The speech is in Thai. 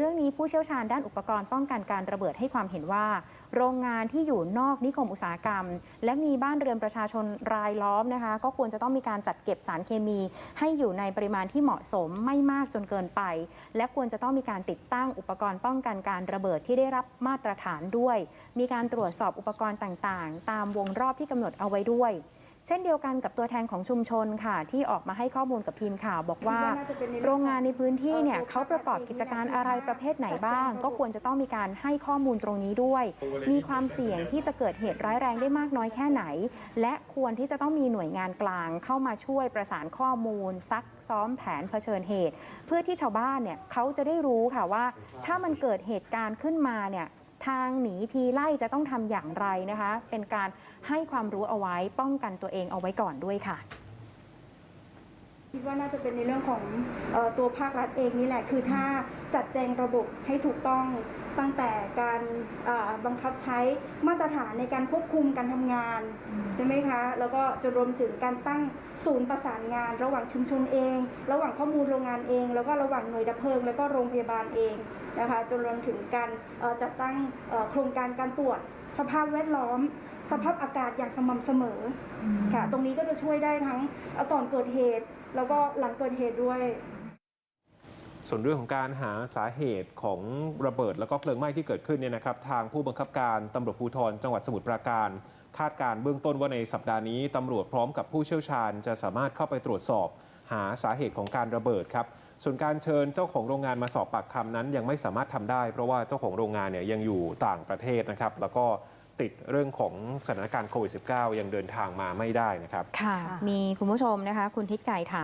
เรื่องนี้ผู้เชี่ยวชาญด้านอุปกรณ์ป้องกันการระเบิดให้ความเห็นว่า โรงงานที่อยู่นอกนิคมอุตสาหกรรม และมีบ้านเรือนประชาชนรายล้อมนะคะ ก็ควรจะต้องมีการจัดเก็บสารเคมี ให้อยู่ในปริมาณที่เหมาะสมไม่มากจนเกินไป และควรจะต้องมีการติดตั้งอุปกรณ์ป้องกันการระเบิดที่ได้รับมาตรฐานด้วย มีการตรวจสอบอุปกรณ์ต่างๆ ตามวงรอบที่กำหนดเอาไว้ด้วย เช่นเดียวกันกับตัวแทนของชุมชนค่ะ ที่ออกมาให้ข้อมูลกับทีมข่าว บอกว่า โรงงานในพื้นที่เนี่ยเขาประกอบกิจการอะไรประเภทไหนบ้าง ก็ควรจะต้องมีการให้ข้อมูลตรงนี้ด้วย มีความเสี่ยงที่จะเกิดเหตุร้ายแรงได้มากน้อยแค่ไหน และควรที่จะต้องมีหน่วยงานกลางเข้ามาช่วยประสานข้อมูล ซักซ้อมแผนเผชิญเหตุ เพื่อที่ชาวบ้านเนี่ยเขาจะได้รู้ค่ะว่า ถ้ามันเกิดเหตุการณ์ขึ้นมาเนี่ย ทางหนีทีไล่จะต้องทำอย่างไรนะคะ เป็นการให้ความรู้เอาไว้ป้องกันตัวเองเอาไว้ก่อนด้วยค่ะ คิดว่าน่าจะเป็นในเรื่องของเออตัวภาครัฐเองนี่แหละ คือถ้าจัดแจงระบบให้ถูกต้องตั้งแต่การเอ่อบังคับใช้มาตรฐานในการควบคุมการทำงานใช่ไหมคะ แล้วก็จะรวมถึงการตั้งศูนย์ประสานงาน ระหว่างชุมชนเอง ระหว่างข้อมูลโรงงานเอง แล้วก็ระหว่างหน่วยดับเพลิง แล้วก็โรงพยาบาลเองนะคะจนรวมถึงการเอ่อจัดตั้งเอ่อโครงการการตรวจ สภาพแวดล้อม สภาพอากาศอย่างสม่ำเสมอค่ะ ตรงนี้ก็จะช่วยได้ทั้งเอ่อก่อนเกิดเหตุ แล้วก็หลังเกิดเหตุด้วยส่วนเรื่องของการหาสาเหตุของระเบิดแล้วก็เพลิงไหม้ที่เกิดขึ้นเนี่ยนะครับ ทางผู้บังคับการตำรวจภูธรจังหวัดสมุทรปราการ คาดการณ์เบื้องต้นว่าในสัปดาห์นี้ตำรวจพร้อมกับผู้เชี่ยวชาญ จะสามารถเข้าไปตรวจสอบ หาสาเหตุของการระเบิดครับ ส่วนการเชิญเจ้าของโรงงานมาสอบปากคำนั้นยังไม่สามารถทำได้ เพราะว่าเจ้าของโรงงานเนี่ยยังอยู่ต่างประเทศนะครับ แล้วก็ติดเรื่องของสถานการณ์โควิด -19 ยังเดินทางมาไม่ได้นะครับ ค่ะ มีคุณผู้ชมนะคะ คุณทิศไก่ถาม